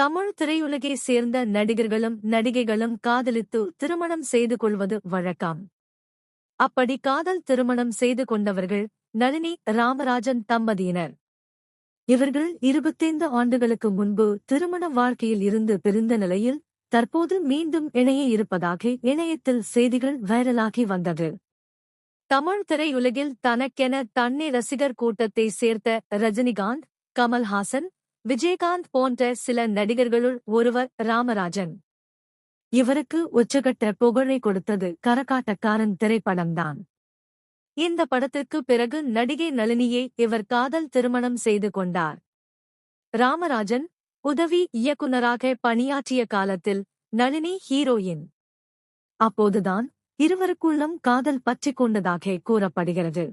தமிழ் திரையுலகை சேர்ந்த நடிகர்களும் நடிகைகளும் காதலித்து திருமணம் செய்து கொள்வது வழக்கம். அப்படி காதல் திருமணம் செய்து கொண்டவர்கள் நளினி ராமராஜன் தம்பதியினர். இவர்கள் இருபத்தைந்து ஆண்டுகளுக்கு முன்பு திருமண வாழ்க்கையில் இருந்து பிரிந்த நிலையில் தற்போது மீண்டும் இணைய இருப்பதாக இணையத்தில் செய்திகள் வைரலாகி வந்தது. தமிழ் திரையுலகில் தனக்கென தன்னை ரசிகர் கூட்டத்தை சேர்த்த ரஜினிகாந்த் கமல்ஹாசன் விஜயகாந்த் போன்ற சில நடிகர்களுள் ஒருவர் ராமராஜன். இவருக்கு உச்சகட்ட புகழை கொடுத்தது கரகாட்டக்காரன் திரைப்படம்தான். இந்த படத்திற்கு பிறகு நடிகை நளினியை இவர் காதல் திருமணம் செய்து கொண்டார். ராமராஜன் உதவி இயக்குனராக பணியாற்றிய காலத்தில் நளினி ஹீரோயின். அப்போதுதான் இருவருக்குள்ளும் காதல் பற்றிக் கொண்டதாக கூறப்படுகிறது.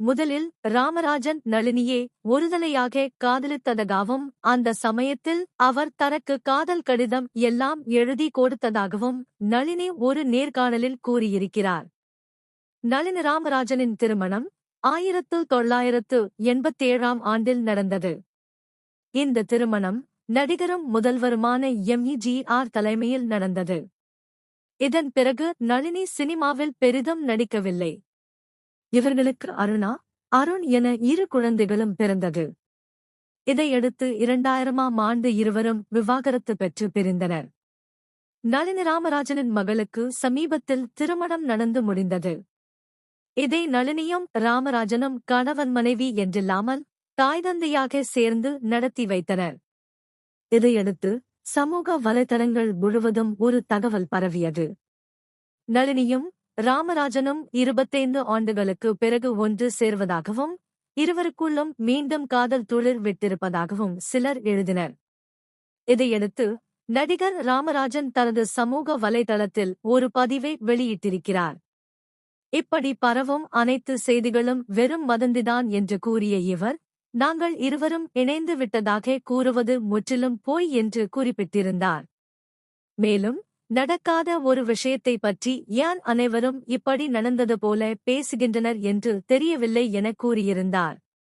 முதலில் ராமராஜன் நளினியே ஒருதலையாக காதலித்ததாகவும் அந்த சமயத்தில் அவர் தனக்கு காதல் கடிதம் எல்லாம் எழுதி கொடுத்ததாகவும் நளினி ஒரு நேர்காணலில் கூறியிருக்கிறார். நளினி ராமராஜனின் திருமணம் ஆயிரத்து தொள்ளாயிரத்து எண்பத்தேழாம் ஆண்டில் நடந்தது. இந்த திருமணம் நடிகரும் முதல்வருமான எம்இஜிஆர் தலைமையில் நடந்தது. இதன் பிறகு நளினி சினிமாவில் பெரிதும் நடிக்கவில்லை. இவர்களுக்கு அருணா அருண் என இரு குழந்தைகளும் பிறந்தது. இதையடுத்து இரண்டாயிரமாம் ஆண்டு இருவரும் விவாகரத்து பெற்று பிரிந்தனர். நளினி ராமராஜனின் மகளுக்கு சமீபத்தில் திருமணம் நடந்து முடிந்தது. இதை நளினியும் ராமராஜனும் கணவன் மனைவி என்றில்லாமல் தாய் தந்தையாக சேர்ந்து நடத்தி வைத்தனர். இதையடுத்து சமூக வலைதளங்கள் முழுவதும் ஒரு தகவல் பரவியது. நளினியும் ராமராஜனும் இருபத்தைந்து ஆண்டுகளுக்கு பிறகு ஒன்று சேர்வதாகவும் இருவருக்குள்ளும் மீண்டும் காதல் துளிர் விட்டிருப்பதாகவும் சிலர் எழுதினர். இதையடுத்து நடிகர் ராமராஜன் தனது சமூக வலைதளத்தில் ஒரு பதிவை வெளியிட்டிருக்கிறார். இப்படி பரவும் அனைத்து செய்திகளும் வெறும் வதந்திதான் என்று கூறிய இவர் நாங்கள் இருவரும் இணைந்து விட்டதாக கூறுவது முற்றிலும் போய் என்று குறிப்பிட்டிருந்தார். மேலும் நடக்காத ஒரு விஷயத்தை பற்றி ஏன் அனைவரும் இப்படி நடந்தது போல பேசுகின்றனர் என்று தெரியவில்லை என கூறியிருந்தார்.